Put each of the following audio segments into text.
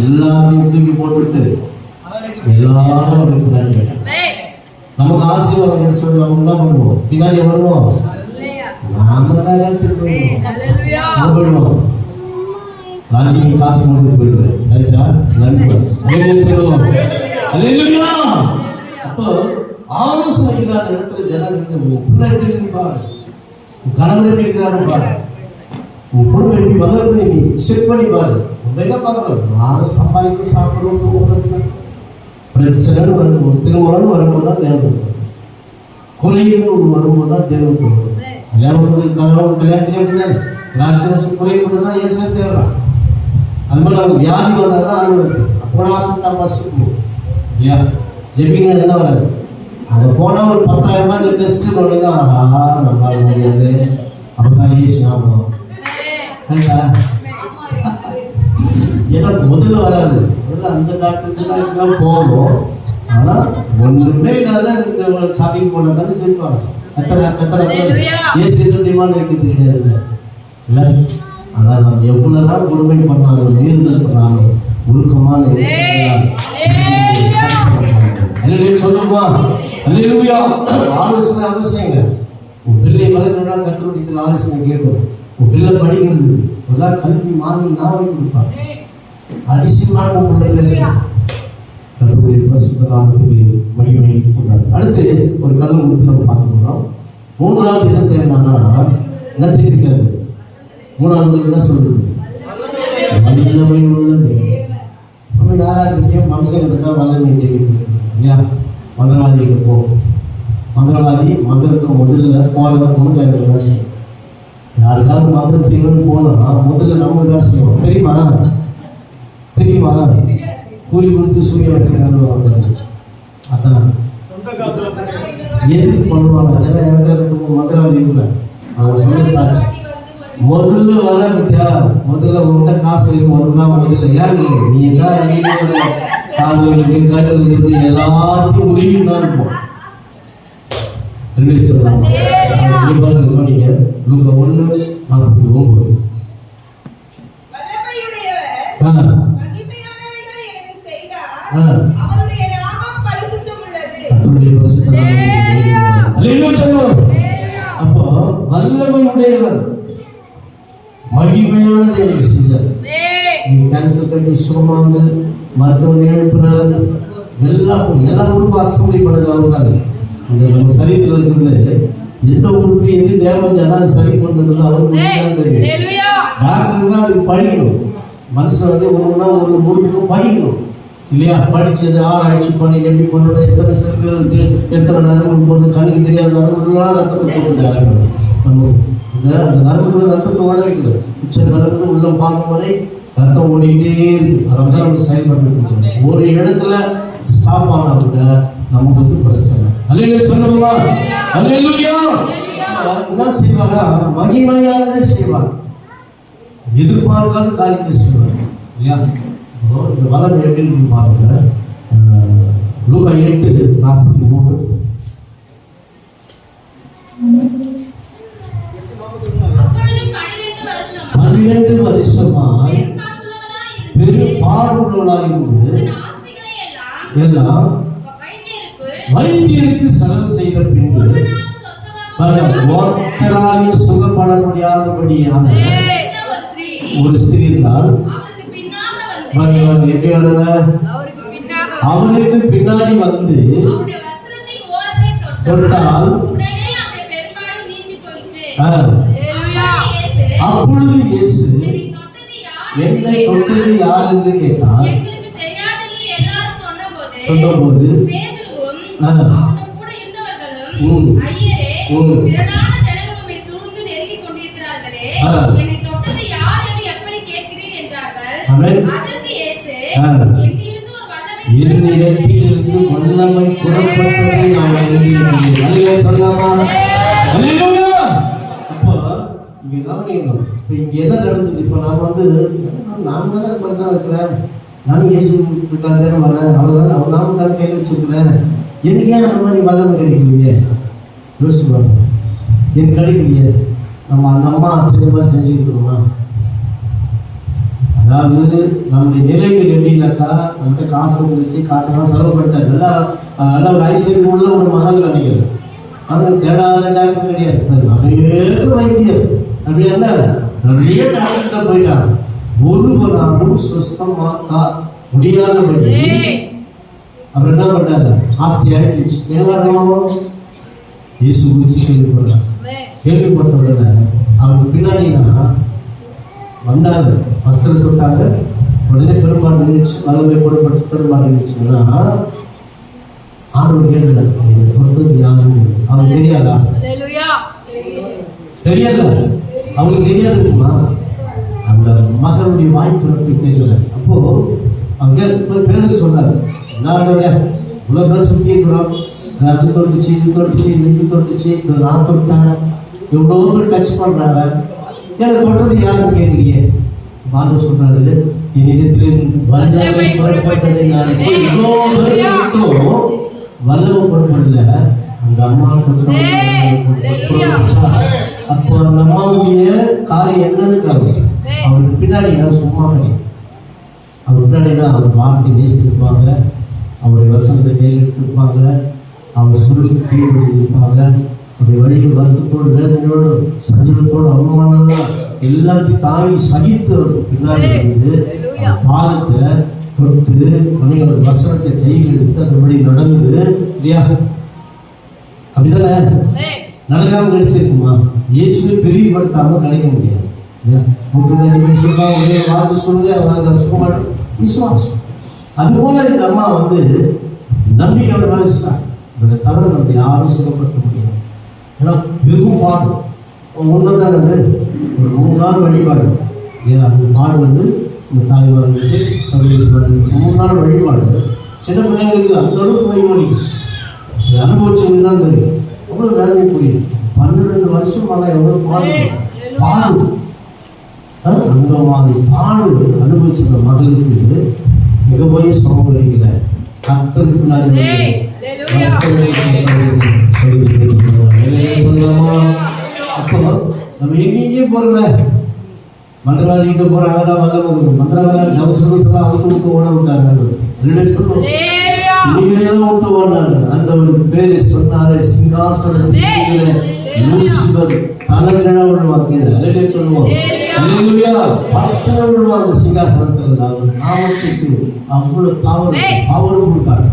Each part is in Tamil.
எல்லாத்தையும் தூக்கி போட்டுட்டு எல்லாரும் அவருக்கு போயிட்டாங்க. நமக்கு ஆசீர்வாதம் கிடைச்சது அவங்க என்ன பண்ணுவோம்? பின்னாடி வருவோம். நாம தான் ராஜினி காசு கொண்டு போயிடுவேன். கரெக்டா? நன்றி சொல்லுவோம். அப்போ ஆலோசனை இல்லாத இடத்துல ஜனம் உன் பிள்ளை எப்படி இருக்கு பாரு. உன் கணவர் எப்படி இருக்காரு பாரு. உன் குடும்பம் எப்படி வளருது நீ செக் பண்ணி பாரு. பார்க்கணும் நானும் சம்பாதிக்க சாப்பிடுவோம் தூங்குறது பிரச்சனை வரும்போது திருமணம் வரும்போது தான் தேவை கொலைகள் ஒன்று வரும்போது தான் தேவை கல்யாணம் கல்யாணத்துக்கு ராட்சரசு குறைவு தான் ஏசு தேடுறான் அது மாதிரி அவங்க வியாதி வந்தால் தான் அனுபவிக்கு அப்போ ஹாஸ்பிட்டல் பஸ் இல்லையா ஜெபிங்க என்ன வராது அங்கே போனால் ஒரு பத்தாயிரம் ரூபாய் டெஸ்ட் பண்ணி தான் ஆஹா நம்மளால முடியாது அப்போ தான் ஏன்னா முதல்ல வராது. முதல்ல அந்த டாக்டருக்கு போகும் ஆனா ஒண்ணுமே இல்லாத இந்த ஷாப்பிங் போன தானே ஜெயிப்பாங்க எத்தனை எத்தனை பேர் ஏசி எதுவும் டிமாண்ட் வைக்கிறது கிடையாது இல்லை ஆனால் நம்ம எவ்வளவுதான் கொடுமை பண்ணாலும் மீறுதல் பண்ணாலும் ஒழுக்கமான சொல்லுமா ஆலோசனை உன் பிள்ளை வளர்க்கணும்னா கற்றுக்கிட்டு ஆலோசனை கேட்கும்? உன் பிள்ளை படிக்கிறது எல்லாம் கல்வி மாறி நாவை கொடுப்பாங்க. அதிசயமான உன் பிள்ளை பேசும் கற்றுடைய பசுத்தலாமுக்கு மகிமை அடுத்து ஒரு கல்ல முத்து நம்ம பார்க்க போகிறோம் மூன்றாவது என்ன தேவைன்னா என்ன தெரிவிக்காது மூணாவது என்ன சொல்றது? வல்லமை உள்ளது நம்ம யாரா இருக்கீங்க மனுஷன் இருக்கா வல்லமை இல்லையா? மந்திரவாதிகிட்ட போ. மந்திரவாதி மந்திரத்துக்கு முதல்ல போனதுக்கு முன்னாடி எனக்கு தான் செய்யும் யாருக்காவது மந்திரம் செய்யணும்னு போனா முதல்ல நம்ம தான் செய்வோம் தெரியுமா? தெரியுமா? கூலி கொடுத்து சூரிய வச்சுக்கிறாங்க அதான். எதுக்கு பண்ணுவாங்க? ஏன்னா என்கிட்ட இருக்கும் மந்திரவாதி அவங்க சொன்ன சாட்சி முதல்ல வர வித்தியா முதல்ல உங்கள்கிட்ட காசு இருக்கு முதல்ல முதல்ல ஏன் நீ தான் காதல் கட்டல் எல்லாத்தையும் உரிமை தான் இருப்போம். திரும்பி சொல்றாங்க கண்டிப்பாக கவனிங்க நூற்றி ஒன்று நாற்பத்தி ஒன்பது அப்போ வல்லமை உடையவர் கேன்சர் கட்டி சுகமாங்க மருத்துவம் எழுப்பினாங்க எல்லா உறுப்பு அசம்பிளி பண்ணது அவர் இந்த நம்ம சரீரத்தில் இருக்கிறது எந்த உறுப்பு எது தேவை எல்லாம் சரி பண்ணுறது அவருக்கு தான் தெரியும் டாக்டர்லாம் அதுக்கு படிக்கணும். மனுஷன் வந்து ஒன்றுனா ஒரு உறுப்புக்கும் படிக்கணும். இல்லையா? படிச்சது ஆராய்ச்சி பண்ணி எப்படி பண்ணணும் எத்தனை செல்கள் இருக்கு எத்தனை நரம்பு போட்டு கண்ணுக்கு தெரியாத நரம்புலாம் ரத்தத்தை போட்டு நம்ம அந்த நரம்பு ரத்தத்தை வைக்கணும் உச்ச நரம்பு உள்ள பார்க்கும் வரை ரத்தம் ஓடிக்கிட்டே இருக்கு. அதான் நம்ம செயல்பட்டு. ஒரு இடத்துல ஸ்டாப் ஆனா கூட நமக்கு பிரச்சனை அல்லையா சொன்னோம்மா அல்லையா என்ன செய்வாரா? மகிமையானதை செய்வார். எதிர்பார்க்காத காரியத்தை செய்வார். இல்லையா? இந்த வளம் எப்படி இருக்கு பாருங்க. எட்டு நாற்பத்தி மூணு பன்னிரண்டு வருஷமாய். பெரும் இருந்து எல்லாம் வைத்தியருக்கு செலவு செய்த பின்பு ஒருத்தராலே சுகப்பட முடியாதபடியான ஒரு ஸ்திரீ இருந்தால் எப்படி? அவருக்கு பின்னாடி வந்து தொட்டால் அப்பொழுது இயேசு என்னை தொட்டது யார்? என்று எல்லாரும் சொன்னபோது சொன்னபோது பேதுருவும் ஆ. அவனும் கூட இருந்தவர்களும் ம். ஐயரே ம். திரளான ஜனங்கள் உம்மை சூழ்ந்து நெருங்கிக் கொண்டிருக்கிறார்களே ஆ. என்னை தொட்டது யார் என்று எப்படி கேட்கிறீர் என்றார்கள் ஆமென். அதற்கு இயேசு ஆ. என்னிலிருந்து ஒரு வல்லமை புறப்பட்டதை நான் சொல்லலாமா? அல்லேலூயா! அப்போ இங்க கவனிக்கணும். இப்ப இங்க என்ன நடந்தது? இப்ப நான் வந்து நான் தானே இப்ப தான் இருக்கிறேன். நானும் இயேசு தானே வரேன். அவர் அவர் நாம தான் கையில் வச்சிருக்கிறேன். எனக்கு ஏன் மாதிரி வல்லமை கிடைக்கலையே? யோசிச்சு பாருங்க. எனக்கு கிடைக்கலையே. நம்ம அந்த அம்மா செய்த மாதிரி செஞ்சுக்கிட்டு அதாவது நம்முடைய நிலைகள் எப்படின்னாக்கா நம்மகிட்ட காசு இருந்துச்சு காசெல்லாம் செலவு பண்ணிட்டார். நல்லா அஹ், நல்ல ஒரு ஐஸ்வர்யம் உள்ள ஒரு மகள் நினைக்கிறேன் அவனுக்கு தேடாத டாக்டர் கிடையாது. நிறைய வைத்தியர். அப்படி என்ன? நிறைய டாக்டர்கிட்ட போயிட்டான் ஒருவராலும் சுஸ்தமாக்கா முடியாதபடி அவர் என்ன பண்ணாரு? ஆஸ்தி ஆயிடுச்சு என்ன வரணும் இயேசு குறிச்சு கேள்விப்படுறார் கேள்விப்பட்ட உடனே அவருக்கு பின்னாடினா வந்தாங்க வஸ்திரம் தொட்டாங்க. உடனே பெரும்பாடு இருந்துச்சு வல்லமை போடப்பட்டு பெரும்பாடு இருந்துச்சுன்னா ஆண்டவர் கேட்கிறார் இதை தொட்டது யாரும் அவருக்கு தெரியாதா? தெரியாதா? அவங்களுக்கு தெரியாதுமா அந்த மகனுடைய வாய்ப்பு கேட்கல. அப்போ அவங்க பேர் சொன்னார். நான் இவ்வளோ பேர் சுற்றி இருக்கிறோம் அது தொட்டுச்சு இது தொட்டுச்சு இது தொட்டுச்சு இது நான் தொட்டேன். இவ்வளோ பேர் டச் பண்ணுறாங்க எனக்கு தொட்டது யாரும் கேட்குறீங்க பாலு சொல்றாரு என்னிடத்தில் வல்லமை புறப்பட்டதை நான் இவ்வளோ பேர் தொட்டும் வல்லமை புறப்படல அந்த அம்மா அப்போ அந்த அம்மாவுடைய காரியம் என்னன்னு காரணம் அவருக்கு பின்னாடி சும்மா கிடையாது அவர் பின்னாடினா அவர் வார்த்தை நேசித்திருப்பாங்க அவருடைய வசனத்தை கையெழுத்திருப்பாங்க அவர் சொல்லி கீழ்படுத்திருப்பாங்க அவருடைய வழியில் வருத்தத்தோடு வேதனையோடு சஞ்சலத்தோடு அவமானம்லாம் எல்லாத்தையும் தாங்கி சகித்து பின்னாடி இருந்து அவர் பாதத்தை தொட்டு உடனே அவர் வசனத்தை கையில் எடுத்து அந்த வழி நடந்து இல்லையா? அப்படிதானே? நடக்காம கிடைச்சிருக்குமா? இயேசுவை பெரியப்படுத்தாம கிடைக்க முடியாது இல்லையா? முத்துதாரி சொல்லுவா ஒரே வார்த்தை சொல்லுது அவங்க மாட்டோம் விசுவாசம். அதுபோல இந்த அம்மா வந்து நம்பிக்கை அவர் மேல இவரை தவிர நம்ம யாரும் சுகப்படுத்த முடியாது ஏன்னா பெரும் பாடு. ஒன்றுதான் ஒரு மூணு நாள் வழிபாடு. இல்லையா அந்த பாடு வந்து இந்த தாய் வரலுக்கு சகோதரி மூணு நாள் வழிபாடு. சின்ன பிள்ளைங்களுக்கு அந்த அளவுக்கு வழிமொழி இது அனுபவிச்சவங்க தான் தெரியும். அவ்வளோ வேதனை புரியும். பன்னிரெண்டு வருஷம் ஆனால் எவ்வளோ பாடு. பாடு. அந்த மாதிரி பாடு அனுபவிச்சிருந்த மகளுக்கு எங்க போய் வந்து சொல்லி கேட்டுருக்காங்க. சொல்லலாமா அப்போ நம்ம எங்கேயும் போறோமே. மந்திரவாதிகிட்ட போறாங்க தான் வல்ல மந்திரவாதி விட்டு ஓட விட்டாங்க ரெண்டு சொல்லுவோம். விட்டு ஓடினாரு அந்த ஒரு பேரு சொன்னாரு சிங்காசனத்தில் லூசிபர் தலைகண விழுவாங்க அலையிலே சொல்லுவோம் பட்டண விழுவாங்க சிங்காசனத்தில் இருந்தார் நாமத்துக்கு அவ்வளவு பவர் பவர்ஃபுல் கார்டு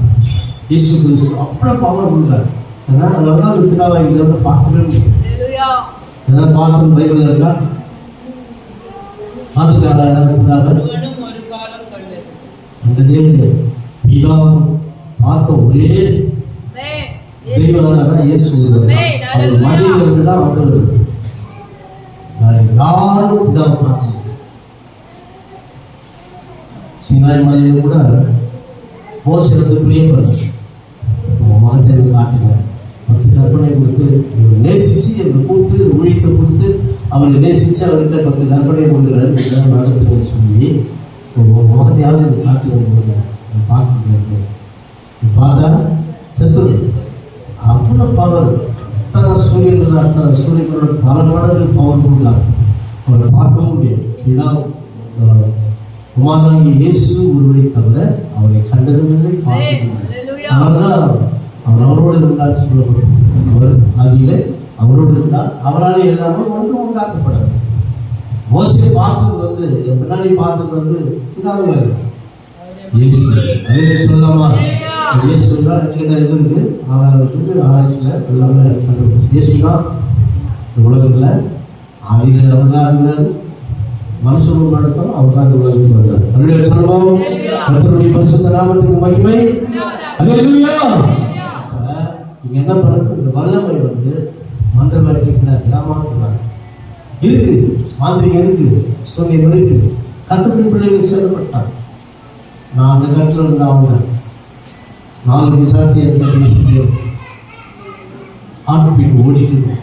இயேசு கிறிஸ்து அவ்வளவு பவர்ஃபுல் கார்டு ஏன்னா அதெல்லாம் அந்த பின்னாவை இதை வந்து பார்க்கவே முடியும் ஏதாவது பார்க்கணும் பைபிள் இருக்கா பார்த்துக்காரா ஏதாவது காலம் கண்டது அந்த தேவனே பிதா பார்த்த ஒரே தெய்வம் இயேசு அவர் மடியில இருந்து தான் யாரும் பிதா பார்க்கல சிங்காய் மலையில கூட மோச வந்து பிரியப்படுறார் உன் மகத்தை காட்டுங்க பத்து கற்பனை கொடுத்து நேசிச்சு அவரை கூப்பிட்டு ஊழியத்தை கொடுத்து அவரை நேசிச்சு அவர்கிட்ட பத்து கற்பனை கொடுக்குறாரு நடத்துன்னு சொல்லி முகத்தையாவது எனக்கு காட்டுங்க பார்க்க முடியாது. பார்த்தா செத்து அவ்வளோ பவர். அத்தனை சூரியன் அத்தனை சூரியனோட பல மடங்கு பவர் கொடுக்கலாம் அவரை பார்க்கவும் முடியாது. இதான் அஹ், குமாரனாகிய இயேசு ஒருவரை தவிர அவரை இல்லை அவர்தான் அவர். அவரோடு இருந்தார் சொல்லப்படும். அவர் ஆகியில அவரோடு இருந்தார். அவரால் எல்லாமே ஒன்று உண்டாக்கப்படாது மோசை பார்த்தது வந்து என் பின்னாடி பார்த்தது வந்து பிதாவுல இயேசு அதிலே சொல்லலாமா இயேசு தான் என்கிட்ட இருக்கு? ஆராய்ச்சியில் எல்லாமே கண்டுபிடிச்சு இயேசு தான் இந்த உலகத்தில் ஆவியில் அவர் தான் இருந்தார். மனுஷனும் நடத்தணும் அவர் தான் இந்த உலகத்துக்கு வந்தார். அதிலே சொல்லுவோம் கர்த்தருடைய பரிசுத்த நாமத்துக்கு மகிமை. அல்லேலூயா என்ன பண்ணுறது இந்த வல்லமை வந்து மந்திரவாதிக்கு ஏமாத்துறாங்க இருக்குது மாந்திரிகம் இருக்குது சூன்யம் இருக்குது கத்துப்படி பிள்ளைகள் செயல்பட்டாங்க நான் அந்த கட்டில் இருந்து அவங்க நாலு பிசாசி என்கிட்ட பேசிட்டு ஆட்டு போயிட்டு ஓடிட்டு இருந்தேன்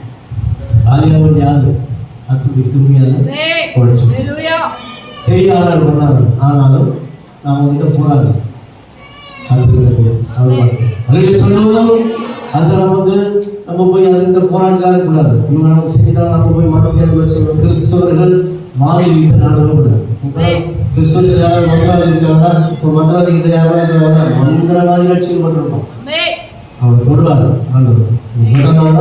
காலியாக யாரு கத்துப்படி திரும்பியால உழைச்சு தெரியாத பண்ணாரு ஆனாலும் நான் உங்ககிட்ட போறாங்க கத்துக்கிட்ட சொல்லுவோம் அந்த நம்ம போய் அதுக்கிட்ட போராட்டலாம் இருக்கக்கூடாது இவங்க செஞ்சுட்டா நம்ம போய் மட்டும் கிறிஸ்தவர்கள் மாதிரி நாடகம் கூடாது கிறிஸ்துவத்தில் யாராவது மந்திரவாதி இருக்காங்க இப்போ மந்திரவாதி கிட்ட யாராவது இருக்காங்க மந்திரவாதி லட்சியம் பண்ணிருப்போம் ஆமென். அவர் தொடுவார் ஆண்டவர். இதனால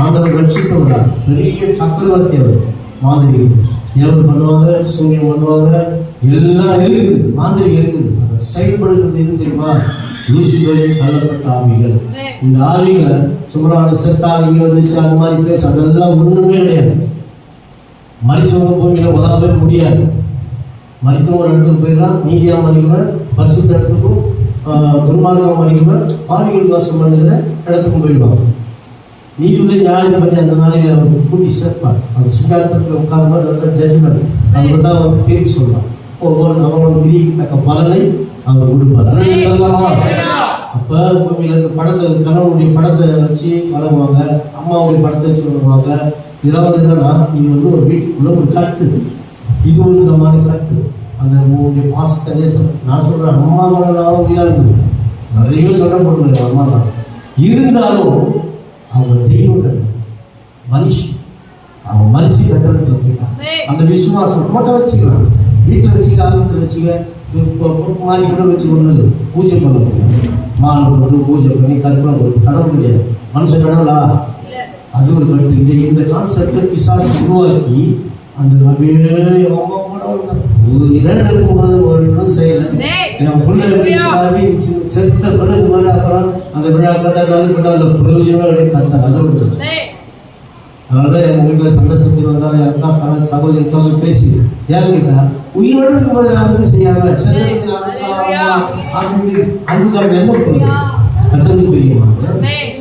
ஆண்டவர் ரட்சித்து விடுறார் பெரிய சக்கரவர்த்தி அவர் மாதிரி. ஏவல் பண்ணுவாங்க சூரியன் பண்ணுவாங்க எல்லாம் இருக்குது மாதிரி இருக்குது. அதை செயல்படுகிறது எது தெரியுமா? லூசிபரின் கள்ளப்பட்ட ஆவிகள். இந்த ஆவிகளை சுமரான செத்த ஆவிகள் வந்துச்சு அந்த மாதிரி பேச அதெல்லாம் ஒண்ணுமே கிடையாது. மனுஷவங்க பூமியில உதவவே முடியாது. மறிக்கும் ஒரு இடத்துக்கு போயிடலாம் நீதியா மறிக்குவன் பரிசுத்த இடத்துக்கும் ஆஹ், துன்மார்க்கமா மறிக்குவன் பாவிகள் வாசம் பண்ணுகிற இடத்துக்கும் போயிடுவாங்க நீதியுள்ள நியாயாதிபதி அந்த நாளில் அவர் கூட்டி சேர்ப்பார். அந்த சிங்காசனத்தில் உட்கார்ந்து நல்ல ஜட்ஜ்மெண்ட் அவர் தான் அவர் தீர்ப்பு சொல்வார். ஒவ்வொரு அவனோட கிரிக்கு தக்க பலனை அவர் கொடுப்பார். சொல்லலாமா அப்ப பூமியில இருக்க படத்தை கணவனுடைய படத்தை வச்சு வழங்குவாங்க அம்மாவுடைய படத்தை வச்சு வழங்குவாங்க இதெல்லாம் என்னன்னா இது வந்து ஒரு வீட்டுக்குள்ள ஒரு கட்டு. இது ஒரு விதமான கட்டு அந்த உங்களுடைய பாசத்தை நேசம். நான் சொல்றேன் அம்மா மகனாலும் உயிராக நிறைய சொல்லப்படுது அம்மா தான் இருந்தாலும் அவங்க தெய்வம் மனுஷன் அவன் மனுஷி கட்டணத்தில் போயிட்டான் அந்த விசுவாசம் போட்ட வச்சுக்கலாம் வீட்டில் வச்சுக்க ஆரம்பத்தில் வச்சுக்க இப்போ மாதிரி கூட வச்சு ஒன்று பூஜை பண்ண மாலை போட்டு பூஜை பண்ணி கற்பனை கொடுத்து கடவுள் கிடையாது மனுஷன் கடவுளா. அது ஒரு கட்டு. இந்த இந்த கான்செப்டை பிசாசு உருவாக்கி அந்த அப்படியே அம்மா கூட ஒரு இரண்டு இருக்கும்போது ஒன்றும் செய்யலை. என் பிள்ளை செத்த பிறகு அப்புறம் அந்த விழா கட்டாது அது அந்த பிரயோஜனம் தந்த அதை விட்டு. அதனாலதான் எங்க வீட்டுல சண்டை செஞ்சு வந்தாலும் என் அக்கா கணக்கு சகோதரி உட்காந்து பேசி. கேட்டா உயிரோடு இருக்கும்போது யாருக்கும் செய்யாம அன்புக்காரங்க என்ன பண்ணுறது? கத்தது ஆமென்.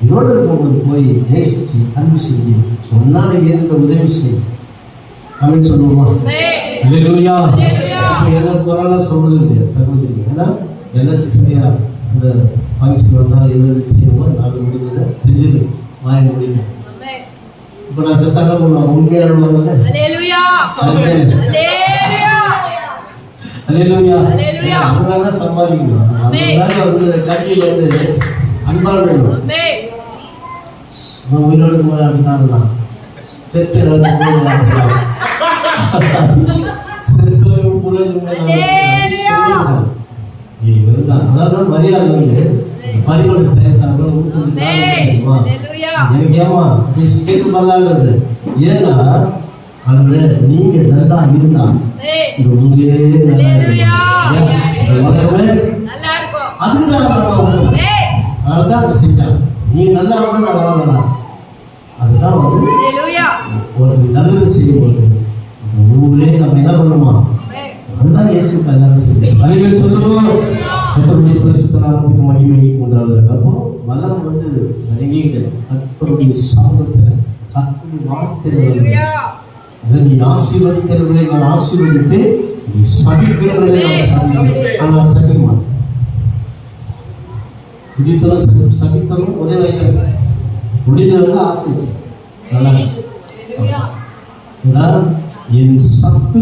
உயிரோடு இருக்கும்போது போய் நேசிச்சு அன்பு செஞ்சு ஒன்னால இருந்த உதவி செய் அப்படின்னு சொல்லுவோமா. அப்ப என்ன குரலா சொல்றது இல்லையா? சகோதரி ஏன்னா எல்லாத்தையும் சரியா இந்த ஃபங்க்ஷன் வந்தால் எது செய்யணுமோ நாலு முடிஞ்சதை செஞ்சது வாய முடியும் ஆமென். இப்போ நான் செத்தாங்க பண்ணுவேன் உண்மையான உள்ளவங்க அல்லேலூயா. அவங்க தான் சம்பாதிக்கணும் அதுக்காக வந்து கல்வியில் வந்து அன்பால் வேணும். ஆமென். நான் உயிரோடு இருக்கும்போது அப்படிதான் செத்து செத்து அதான் மரியாதை வந்து பரிமள. அல்லேலூயா. எனக்கு ஏமா பிஸ்கெட் பண்ணலாங்கிறது ஏன்னா அவங்கள நீங்க நல்லா இருந்தா ஊரே நல்லா. இருக்கும். அதுதான் அதை செஞ்சாங்க நீங்க நல்லா இருந்தா நான் வாழலாம் அதுதான் வந்து. ஒரு நல்லது செய்யும்போது அந்த ஊரே நம்ம என்ன பண்ணுமா அதுதான் இயேசு கல்யாணம் செய்யும் அறிவியல் சொல்லுவோம் கத்தருடைய பரிசுத்த நாமத்துக்கு மகிமை உண்டாவது அப்போ வல்லம் வந்து நிறைய கத்தருடைய சாபத்தில் கத்தருடைய வார்த்தை நீ ஆசீர்வதிக்கிறவர்களை நான் ஆசீர்வதித்து நீ சபிக்கிறவர்களை நான் சபிப்பேன். ஆனால் சபிக்க மாட்டேன் சபித்தலும் ஒரே வயது முடிஞ்சவங்க ஆசை நல்லா அல்லேலூயா. என் சத்து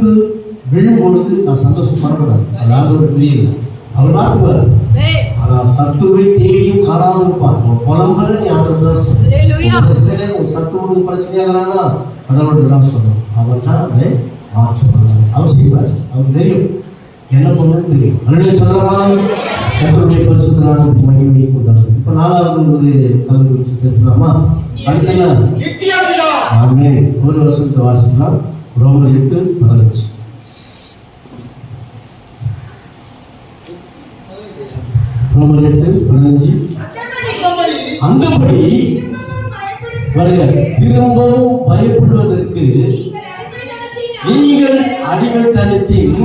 விழும் பொழுது நான் சந்தோஷப்படக்கூடாது அதாவது ஒரு பெரிய இல்லை. அவர் பார்த்துவார் ஆமென். ஆனா சத்துருவை தேடியும் காணாது இருப்பான் அவன் புலம்பல நீ ஆண்டவர் தான் சொல்லணும் அல்லேலூயா. உன் பிரச்சனை உன் சத்து உனக்கு பிரச்சனையாகிறானா கடவுள் தான் சொல்லணும். அவன் தான் அதை மாற்றுவாங்க அவர் செய்வார். அவர் தெரியும். என்ன பண்ணணும்னு தெரியும். மறுபடியும் சொல்லலாமா கத்தருடைய பரிசுத்த நாமத்துக்கு மகிமை கொண்டாரு இப்போ நாலாவது ஒரு கல்வி பேசலாமா? அடுத்த ஆமே ஒரு வருஷத்தை வாசிக்கலாம். ரோமர் எட்டு பதினஞ்சு. ரோமர் எட்டு பதினஞ்சு. அந்தபடி வருக பயப்படுவதற்கு திரும்பவும் பயப்படுவதற்கு நீங்கள் அடிமைத்தனத்தின்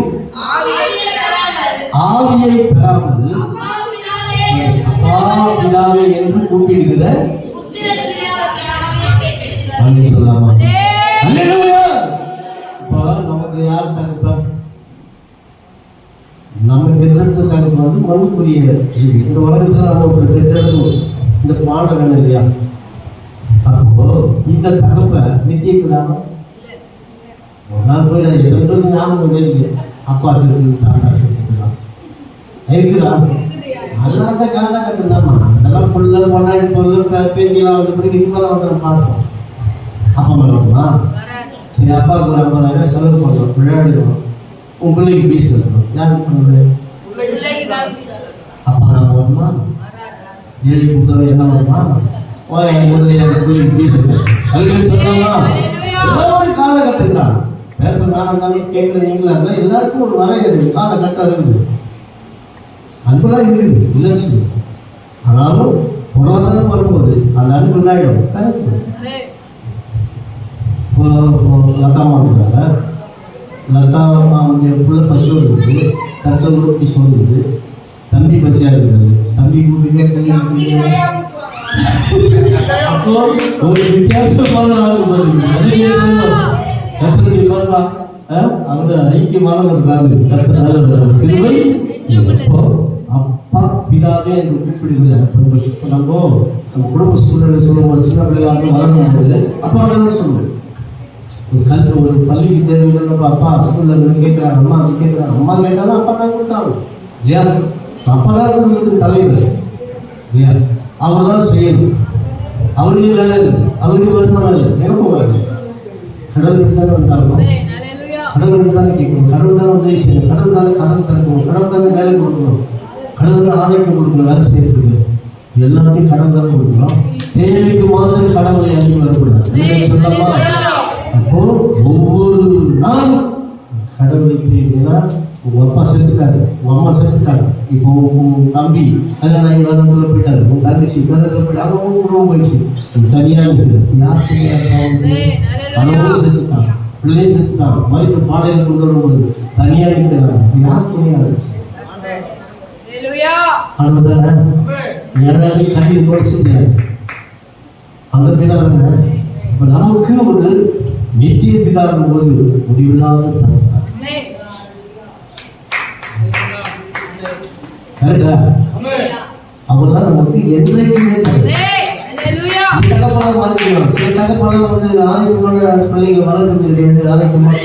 ஆவியை பெறாமல் அப்பா என்று கூப்பிடுகிற சொல்லலாமா தகப்பன் வந்து ஜீவி இந்த உலகத்தில் நம்ம ஒரு பெற்றது இந்த பாடம் வேணும் இல்லையா? அப்போ இந்த தகப்பை நித்திய விடாம ஒரு நாள் போய் நான் எதாவது ஞாபகம் இருக்கு அப்பா சேர்த்து தாத்தா சேர்த்துக்கலாம் இருக்குதா? நல்லா இருந்த காலகட்டம் தான்மா அதெல்லாம் பிள்ளை பொண்ணாடி பொருள் பேத்திலாம் வந்த பிறகு இதுமெல்லாம் வந்துடும் பாசம். அப்பா மேலே வருமா? வராது. சரி அப்பா ஒரு ஐம்பதாயிரம் செலவு பண்ணுறோம் விளையாடுறோம் உன் பிள்ளைக்கு பீஸ் இருக்கணும் யாருக்கு பண்ணுறது? அப்பா நான் வருமா ஏழு என்ன வருமா ஓய் முதல்ல எனக்கு பிள்ளைக்கு காலகட்டம் தான் பேச வேணாம் கேட்குற நீங்களா இருந்தால் எல்லாருக்கும் ஒரு வரையறை காலகட்டம் இருக்குது அன்பெல்லாம் இருக்குது இல்லைன்னு சொல்லு ஆனாலும் பொருளாதாரம் வரும்போது அந்த அன்பு என்னாயிடும் கரெக்ட் லதா மாட்டுக்கார லதா அவனுடைய புள்ள பசு இருக்குது கற்கள் ரொட்டி சொல்லுது. தம்பி பசியாக இருக்குது தம்பி அப்போ ஒரு வித்தியாசமான ஆள் கத்தருடைய வருவா அந்த ஐக்கியமான ஒரு காது கத்தரால திருவை அப்போ அப்பா பிதாவே என்று கூப்பிடுகிறார். நம்ம நம்ம குடும்ப சூழ்நிலை சொல்லும்போது சின்ன பிள்ளைகளாக வளரும் போது அப்பா தான் சொல்லுவோம் ஒரு கல்வி ஒரு பள்ளிக்கு தேவையில்லைன்னு அப்பா ஸ்கூல்ல இருந்து கேட்குறாங்க அம்மா அப்படி கேட்குறாங்க அம்மா கேட்டாலும் அப்பா தான் கொடுத்தாங்க. இல்லையா? அப்பா தான் குடும்பத்துக்கு தலைவர். இல்லையா? அவர் தான் செய்யணும் அவருடைய வேலை அவருடைய வருமானம் இல்லை எனக்கு வேலை கடவுளுக்கு தானே வந்தாலும் கடவுளுக்கு தானே கேட்கணும். கடவுள் தானே உதவி செய்யணும். கடவுள் தானே கடன் திறக்கணும். கடவுள் தானே வேலை கொடுக்கணும். கடவுள் தான் ஆரோக்கியம் கொடுக்கணும். வேலை செய்யறதுக்கு. எல்லாத்தையும் கடவுள் தானே கொடுக்கணும். தேவைக்கு மாத்திரம் கடவுளை அனுப்பி வரக்கூடாது. சொல்லமா அப்போ ஒவ்வொரு நாளும் கடவுளை பிரியனா உங்க அப்பா செத்துட்டாரு உங்க அம்மா செத்துட்டாங்க. இப்போ உன் தம்பி கல்யாணம் ஆகி வரதுல போயிட்டாரு உன் தங்கச்சி கல்யாணத்துல போயிட்டு அவன் உன் குடும்பம் போயிடுச்சு. நீ தனியா இருக்கிற யார் தனியா கணவனும் செத்துட்டான் பிள்ளையும் செத்துட்டான் மறித்த பாடையில் கொண்டு வரும்போது தனியா இருக்கிறான் யார் துணையா இருந்துச்சு? யாராவது கண்ணீர் தொடச்சு அந்த இப்ப நமக்கு ஒரு நித்திய பிதாவின் போது. கரெக்டா அவர் தான் நமக்கு என்றைக்குமே. தகப்பனாக வளர்க்கலாம் சில தகப்பனாக வந்து ஆரோக்கியமான பிள்ளைகள் வளர்க்கிறது கிடையாது ஆரோக்கியமான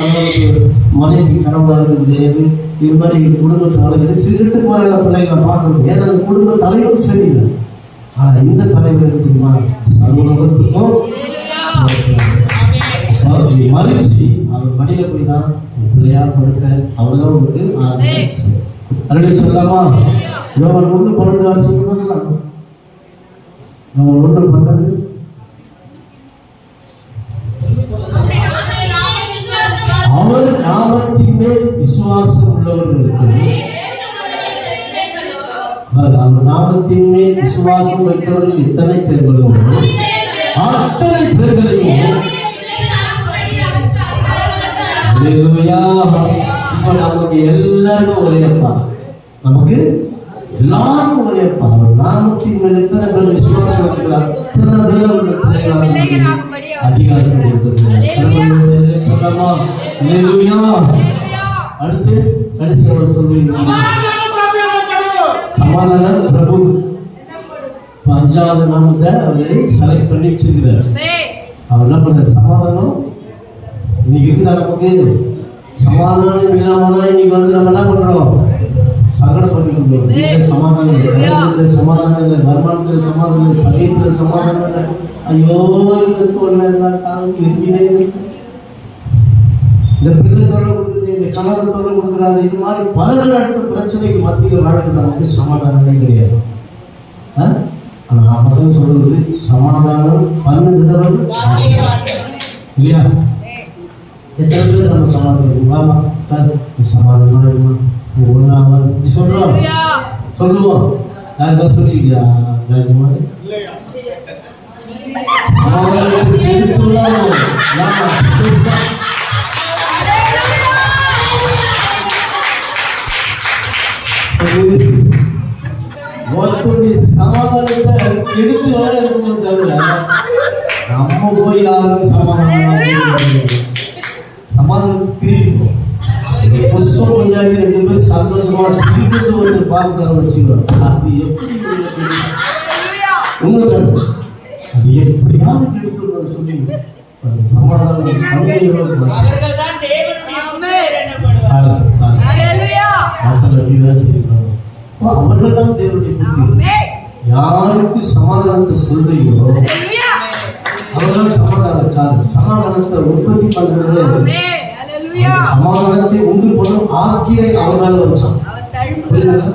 மனைவி கணவனாக இருக்கிறது. இது மாதிரி குடும்பத்தை வளர்க்கிறது சிறுட்டு போற பிள்ளைகளை பார்க்கணும். ஏன்னா அந்த குடும்ப தலைவர் சரியில்லை. ஆனா இந்த தலைவர் என்ன தெரியுமா சர்வலோகத்துக்கும் அவருக்கு மறிச்சு அவர் மடியில போய் தான் பிள்ளையா படுக்க அவ்வளவுதான் உங்களுக்கு அருளை சொல்லாமா யோகன் ஒன்று பன்னெண்டு வாசிக்கலாம் நம்ம ஒன்று பன்னெண்டு. அவர் நாமத்தின் மேல் விசுவாசம் உள்ளவர்களுக்கு அவர் நாமத்தின் மேல் விசுவாசம் வைத்தவர்கள் எத்தனை பேர்களோ? அத்தனை பேர்களையும் இப்ப நமக்கு எல்லாருக்கும் ஒரே அப்பா நமக்கு எல்லாருக்கும் ஒரே அப்பா அவர் நாமத்தின் மேல் எத்தனை பேர் விசுவாசம் இருக்கிறார்? எத்தனை பேர் அவருடைய பிள்ளைகளாக அதிகாரம் ஹalleluya. அடுத்து கடைசி அவர் சொல்லுவீங்க பிரபு அஞ்சாவது நாமத்தை அவரை செலக்ட் பண்ணி வச்சிருக்கிறார். அவர் என்ன பண்ற சமாதானம் இன்னைக்கு இருக்குதா நமக்கு சமாதானம் இல்லாம தான் இன்னைக்கு வந்து நம்ம என்ன பண்றோம்? சங்கடப்பட்டு சமாதானம் இல்லை. கல்யாணத்துல சமாதானம் இல்லை. வருமானத்துல சமாதானம் இல்லை. சமயத்துல சமாதானம் இல்லை. ஐயோ இந்த தோல்ல இருந்தா தாங்க இருப்பினே இருக்கு. இந்த பிள்ளை தொல்லை கொடுக்குது இந்த கணவர் தொல்லை கொடுக்குறாரு. இது மாதிரி பலதரப்பட்ட பிரச்சனைக்கு மத்தியில் வாழ்றது நமக்கு சமாதானமே கிடையாது. ஆ? ஆனா பசங்க சொல்றது சமாதானம் பண்ணுகிறவர்கள் இல்லையா? எத்தனை பேர் நம்ம சமாதானம் வாமா சார் நீ சமாதானமா இருக்குமா நீ ஒன்றாவது இப்படி சொல்றோம் சொல்லுவோம் யாருக்கா சொல்லிருக்கியா ராஜகுமார் சமாதானத்துக்கு சொல்லாமோ வாமா ஒருத்தருடைய சமாதானத்தை கெடுத்து வர இருக்கணும் தவிர நம்ம போய் யாரும் சமாதானம் சமாதானம் திருப்பி புஷ்பம் பஞ்சாயத்து ரெண்டு பேர் சந்தோஷமா சிரிக்கிறது வந்து பார்க்கறாங்க வச்சுக்கோ அது எப்படி உண்மைதான் அது? எப்படியாவது கெடுத்துடணும் சொல்லி சமாதானம் அவர்கள் தான் தேவனுடைய புத்திரர் யாருக்கு சமாதானத்தை சொல்றீங்களோ அவர்கள் சமாதானக்காரர் சமாதானத்தை உற்பத்தி பண்றது சமாதானத்தை உண்டு பண்ணும் ஆக்கினை அவர் மேல வச்சான். அவர் தழும்பு புரியுதுங்களா?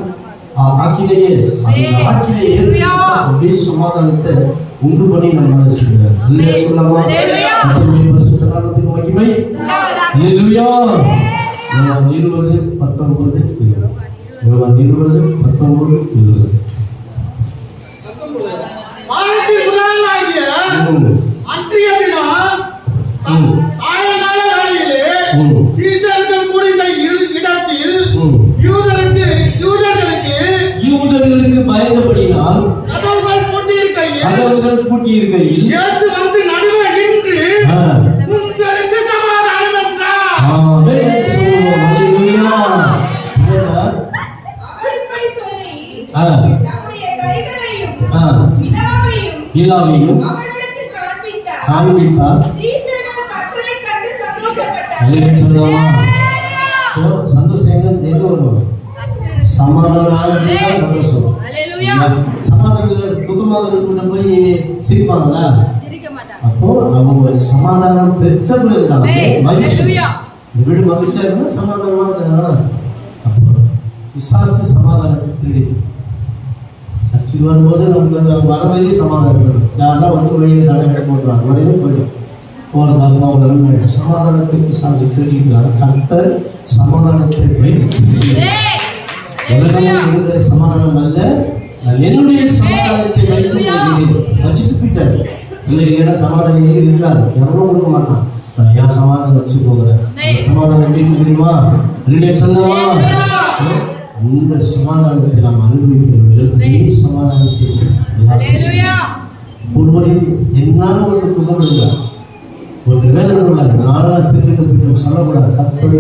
ஆ- ஆக்கினையே. அந்த ஆக்கினையே அப்படியே சமாதானத்தை உண்டு பண்ணி நம்ம வச்சிருக்கிறார் இல்லையா பரிசுத்த நாமத்துக்கு மகிமை? யோவான் இருபது பத்தொன்பது இருபது. பத்தொன்பது இருபது. அன்றைய தினம் சாயங்கால வேளையிலே ம், சீசர்கள் கூடின இரு- இடத்தில். யூதருக்கு யூதர்களுக்கு யூதர்களுக்கு பயந்தபடினால் கதவுகள் பூட்டியிருக்கையில் கதவுகள் பூட்டியிருக்கையில் இயேசு வந்து நடுவே நின்று உங்களுக்கு சமாதானம் என்றார். ஆமென். ஏன்னா, அவர் இப்படி சொல்லி நம்முடைய கைகளையும் அவர்களுக்கு காண்பித்தார். காண்பித்தார். இப்போ சந்தோஷம் எங்க வரும்? சமாதானம் சந்தோஷம். சமாதானத்துல துக்கமாக இருக்கின்ற போய் சிரிப்பாங்களா? அப்போ அவங்க சமாதானம் பெற்ற பிறகுதான் ஆமென். மகிழ்ச்சி. இந்த வீடு மகிழ்ச்சியா இருந்தா சமாதானமா இருக்கா அப்போ விசாசு சமாதானத்தை தேடி சர்ச்சுக்கு வரும்போது நமக்கு வர வழியே சமாதானம் யாருன்னா வந்து வெளியே சண்டை கடை போட்டுருவாங்க வரையும் போயிடும். ஒரு காலமா ஒரு நன்மை சமாதானத்தை விசாசு தேடிக்கிறார் கர்த்தர் சமாதானத்தை சமாதானம் அல்ல. என்னுடைய சமாதானத்தை வச்சுட்டு போயிட்டாரு. இல்லை ஏன்னா சமாதானம் இருக்காது. எவனும் கொடுக்க மாட்டான். நான் ஏன் சமாதானம் வச்சு போகிறேன் அந்த சமாதானம் இருக்கு தெரியுமா? இல்லையா சொல்லவா? இந்த சமாதானத்தை நாம் அனுபவிக்கிறவர்கள் அதே சமாதானத்தை. ஒருவரையும் என்னால ஒருத்தர் கும்பிடுங்க ஒருத்தர் வேதனை உள்ளாங்க நானும் சிறுகிட்ட போயிட்டு சொல்லக்கூடாது. கத்தோடு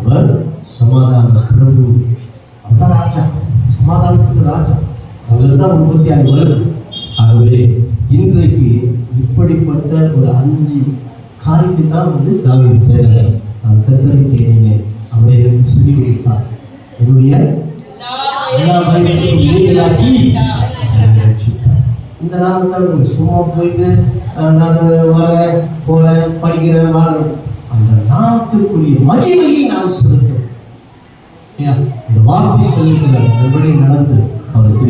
அவர் சமாதான பிரபு. அவர் ராஜா. சமாதானத்துக்கு ராஜா. அவர் தான் முப்பத்தி ஆறு வருது ஆகவே இன்றைக்கு இப்படிப்பட்ட ஒரு அஞ்சு காரியத்தை தான் வந்து தாவீது தேடுறார் நான் கத்தரை தேடினேன் அவர் எனக்கு செவி கொடுத்தார். என்னுடைய எல்லா பயத்தையும் நீங்களாக்கி. இந்த நாமத்தால் சும்மா போயிட்டு நான் வரேன் போறேன் படிக்கிறேன் வாழறேன் அந்த நாமத்துக்குரிய மகிமையை நாம் செலுத்தும்? இந்த வார்த்தை செலுத்துகிறார் எப்படி நடந்து? அவருக்கு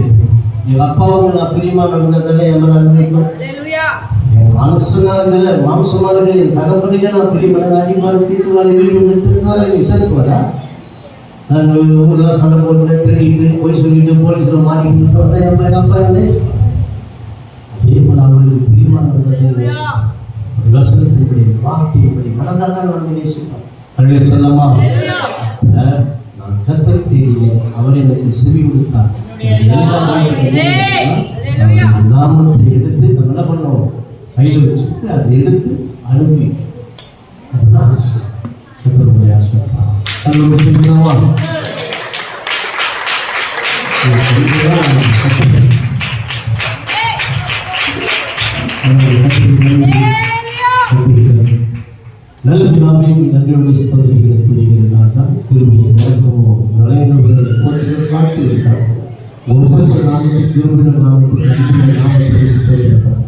எங்க அப்பாவும் நான் பிரியமா நடந்ததானே என் மேல அனுபவிக்கும். என் மனசுனா இருக்கிற மாம்சமா இருக்கிற என் தகப்பனுக்கே நான் பிரியமான அடிமாறு தீர்க்குவாரு வீட்டு எடுத்துருக்காரு விசாரிப்பு வரா நான் ஊர்ல சண்டை போட்டு திருடிட்டு போய் சொல்லிட்டு போலீஸ்ல மாட்டிக்கிட்டு என் அப்பா என்ன. அதே போல அவருக்கு வார்த்தையின்படி மனதால் நம்ம நேசிப்போம் அஹ், நான் கத்தரை தேடினேன். அவர் எனக்கு செவி கொடுத்தார். நாமத்தை எடுத்து நம்ம என்ன பண்ணோம் கையில் வச்சுட்டு அதை எடுத்து அனுபவிக்கணும் அதுதான் ஆசை. கத்தருடைய ஆசை கண்டுபிடிக்கலாமா நன்றியோடு ஸ்தோத்திரிக்கிற துதிக்கிற ராஜா திரும்பிய நேரத்தமோ நரேந்திரவர்களை போற்றுகிற காட்டு இருக்கிறார் ஒவ்வொரு நாமத்தில் திரும்பின நாமத்தில் நாமத்தில் ஸ்தோத்திரிப்பார்